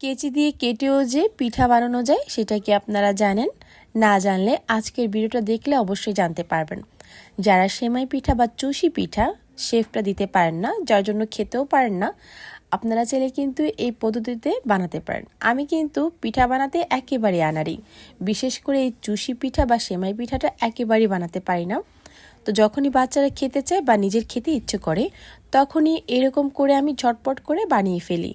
কেচি দিয়ে কেটেও যে পিঠা বানানো যায়, সেটা কি আপনারা জানেন? না জানলে আজকের ভিডিওটা দেখলে অবশ্যই জানতে পারবেন। যারা সেমাই পিঠা বা চুষি পিঠা শেফটা দিতে পারেন না, যার জন্য খেতেও পারেন না, আপনারা চাইলে কিন্তু এই পদ্ধতিতে বানাতে পারেন। আমি কিন্তু পিঠা বানাতে একেবারে আনারি বিশেষ করে এই চুষি পিঠা বা সেমাই পিঠাটা একেবারেই বানাতে পারি না। তো যখনই বাচ্চারা খেতে চায় বা নিজের খেতে ইচ্ছে করে, তখনই এরকম করে আমি ঝটপট করে বানিয়ে ফেলি।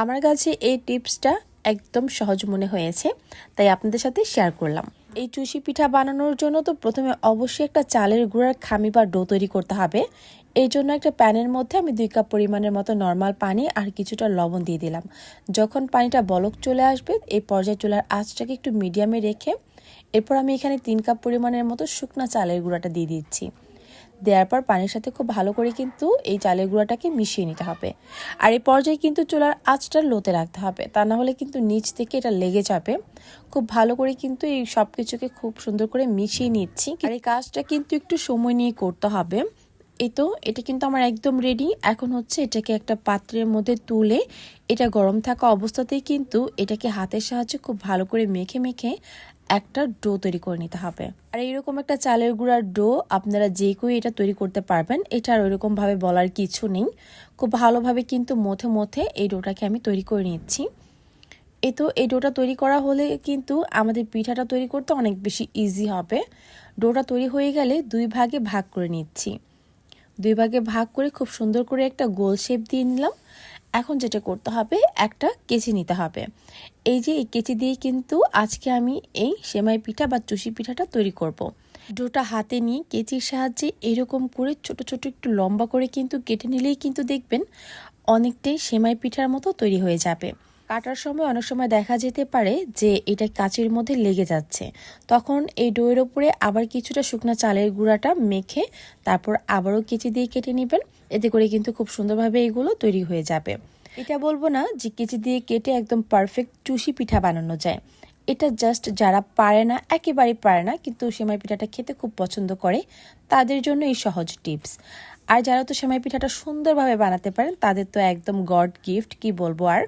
আমার কাছে এই টিপসটা একদম সহজ মনে হয়েছে, তাই আপনাদের সাথে শেয়ার করলাম। এই চুষি পিঠা বানানোর জন্য তো প্রথমে অবশ্যই একটা চালের গুঁড়ার খামি বা ডো তৈরি করতে হবে। এই জন্য একটা প্যানের মধ্যে আমি দুই কাপ পরিমাণের মতো নর্মাল পানি আর কিছুটা লবণ দিয়ে দিলাম। যখন পানিটা বলক চলে আসবে, এই পর্যায়ে চুলার আঁচটাকে একটু মিডিয়ামে রেখে এরপর আমি এখানে তিন কাপ পরিমাণের মতো শুকনা চালের গুঁড়াটা দিয়ে দিচ্ছি। দেওয়ার পর পানির সাথে খুব ভালো করে কিন্তু এই চালের গুঁড়াটাকে মিশিয়ে নিতে হবে। আর এই পর্যায়ে কিন্তু চুলার আঁচটা লোতে রাখতে হবে। তা না হলে কিন্তু নিচ থেকে এটা লেগে যাবে। খুব ভালো করে কিন্তু এই সব কিছুকে খুব সুন্দর করে মিশিয়ে নিচ্ছি। আর এই কাজটা কিন্তু একটু সময় নিয়ে করতে হবে। এই তো, এটা কিন্তু আমার একদম রেডি এখন হচ্ছে এটাকে একটা পাত্রের মধ্যে তুলে এটা গরম থাকা অবস্থাতেই কিন্তু এটাকে হাতের সাহায্যে খুব ভালো করে মেখে মেখে একটা ডো তৈরি করে নিতে হবে। আর এইরকম একটা চালের গুঁড়ার ডো আপনারা যে কেউ এটা তৈরি করতে পারবেন, এটা আর ওইরকমভাবে বলার কিছু নেই। খুব ভালোভাবে কিন্তু মথে মথে এই ডোটাকে আমি তৈরি করে নিচ্ছি। এ তো এই ডোটা তৈরি করা হলে কিন্তু আমাদের পিঠাটা তৈরি করতে অনেক বেশি ইজি হবে। ডোটা তৈরি হয়ে গেলে দুই ভাগে ভাগ করে নিচ্ছি। দুই ভাগে ভাগ করে খুব সুন্দর করে একটা গোল শেপ দিয়ে নিলাম। এখন যেটা করতে হবে, একটা কেচি নিতে হবে এই যে এই কেচি দিয়ে কিন্তু আজকে আমি এই সেমাই পিঠা বা চুষি পিঠাটা তৈরি করব। ডোটা হাতে নিয়ে কেচির সাহায্যে এরকম করে ছোট ছোট একটু লম্বা করে কিন্তু কেটে নিলেই কিন্তু দেখবেন অনেকটাই সেমাই পিঠার মতো তৈরি হয়ে যাবে কাটার সময় অনেক সময় দেখা যেতে পারে যে এটা কাচের মধ্যে লেগে যাচ্ছে। তখন এই ডোয়ের ওপরে আবার কিছুটা শুকনা চালের গুঁড়াটা মেখে তারপর আবারও কেচি দিয়ে কেটে নেবেন। এতে করে কিন্তু খুব সুন্দরভাবে এগুলো তৈরি হয়ে যাবে। এটা বলব না যে কেচি দিয়ে কেটে একদম পারফেক্ট চুষি পিঠা বানানো যায়। এটা জাস্ট যারা পারে না একেবারে পারে না, কিন্তু সেমাই পিঠাটা খেতে খুব পছন্দ করে, তাদের জন্য এই সহজ টিপস। আর যারা তো সেমাই পিঠাটা সুন্দরভাবে বানাতে পারেন, তাদের তো একদম গড গিফট কি বলব আর?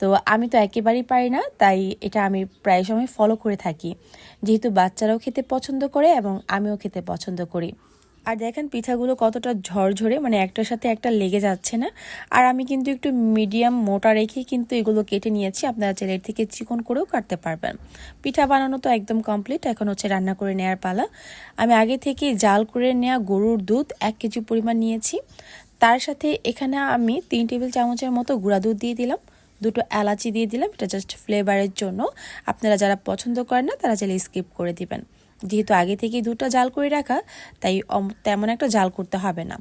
তো আমি তো একেবারেই পারি না, তাই এটা আমি প্রায় সময় ফলো করে থাকি। যেহেতু বাচ্চারাও খেতে পছন্দ করে এবং আমিও খেতে পছন্দ করি। আর দেখেন পিঠাগুলো কতটা ঝরঝরে মানে একটার সাথে একটা লেগে যাচ্ছে না। আর আমি কিন্তু একটু মিডিয়াম মোটা রেখে কিন্তু এগুলো কেটে নিয়েছি, আপনারা চাইলে থেকে চিকন করেও কাটতে পারবেন। পিঠা বানানো তো একদম কমপ্লিট এখন হচ্ছে রান্না করে নেওয়ার পালা। আমি আগে থেকে জাল করে নেওয়া গরুর দুধ এক কেজি পরিমাণ নিয়েছি। তার সাথে এখানে আমি তিন টেবিল চামচের মতো গুঁড়া দুধ দিয়ে দিলাম। দুটো এলাচি দিয়ে দিলাম, এটা জাস্ট ফ্লেভারের জন্য। আপনারা যারা পছন্দ করেন না, তারা চাইলে স্কিপ করে দিবেন। যেহেতু আগে থেকেই দুটো জাল করে রাখা, তাই তেমন একটা জাল করতে হবে না।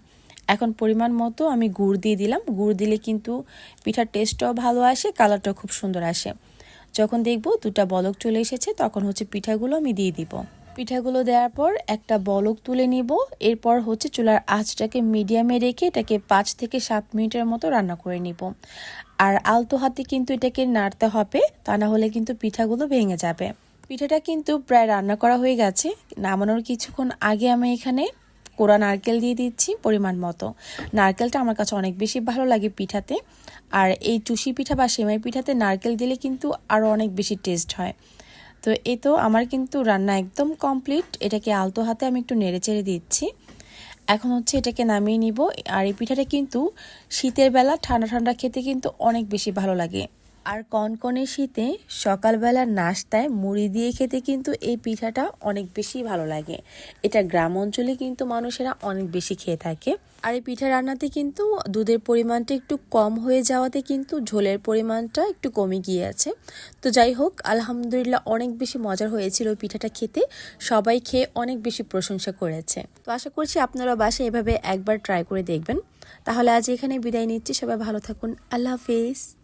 এখন পরিমাণ মতো আমি গুড় দিয়ে দিলাম। গুড় দিলে কিন্তু পিঠার টেস্টটাও ভালো আসে কালারটাও খুব সুন্দর আসে। যখন দেখব দুটা বলক চলে এসেছে, তখন হচ্ছে পিঠাগুলো আমি দিয়ে দিব। পিঠাগুলো দেওয়ার পর একটা বলক তুলে নিব। এরপর হচ্ছে চুলার আঁচটাকে মিডিয়ামে রেখে এটাকে পাঁচ থেকে সাত মিনিটের মতো রান্না করে নিব। আর আলতো হাতে কিন্তু এটাকে নাড়তে হবে, তা না হলে কিন্তু পিঠাগুলো ভেঙে যাবে। পিঠাটা কিন্তু প্রায় রান্না করা হয়ে গেছে। নামানোর কিছুক্ষণ আগে আমি এখানে কোড়া নারকেল দিয়ে দিচ্ছি পরিমাণ মতো। নারকেলটা আমার কাছে অনেক বেশি ভালো লাগে পিঠাতে। আর এই চুষি পিঠা বা সেমাই পিঠাতে নারকেল দিলে কিন্তু আরও অনেক বেশি টেস্ট হয়। তো এ তো আমার কিন্তু রান্না একদম কমপ্লিট। এটাকে আলতো হাতে আমি একটু নেড়ে চেড়ে দিচ্ছি। এখন হচ্ছে এটাকে নামিয়ে নিব। আর এই পিঠাটা কিন্তু শীতের বেলা ঠান্ডা ঠান্ডা খেতে কিন্তু অনেক বেশি ভালো লাগে। আর কনকনে শীতে সকালবেলার নাস্তায় মুড়ি দিয়ে খেতে কিন্তু এই পিঠাটা অনেক বেশি ভালো লাগে। এটা গ্রাম অঞ্চলে কিন্তু মানুষেরা অনেক বেশি খেয়ে থাকে। আর এই পিঠা রান্নাতে কিন্তু দুধের পরিমাণটা একটু কম হয়ে যাওয়াতে কিন্তু ঝোলের পরিমাণটা একটু কমে গিয়েছে। তো যাই হোক, আলহামদুলিল্লাহ অনেক বেশি মজার হয়েছিল ওই পিঠাটা খেতে। সবাই খেয়ে অনেক বেশি প্রশংসা করেছে। তো আশা করছি আপনারা বাসায় এভাবে একবার ট্রাই করে দেখবেন। তাহলে আজ এখানে বিদায় নিচ্ছি। সবাই ভালো থাকুন। আল্লাহ হাফিজ।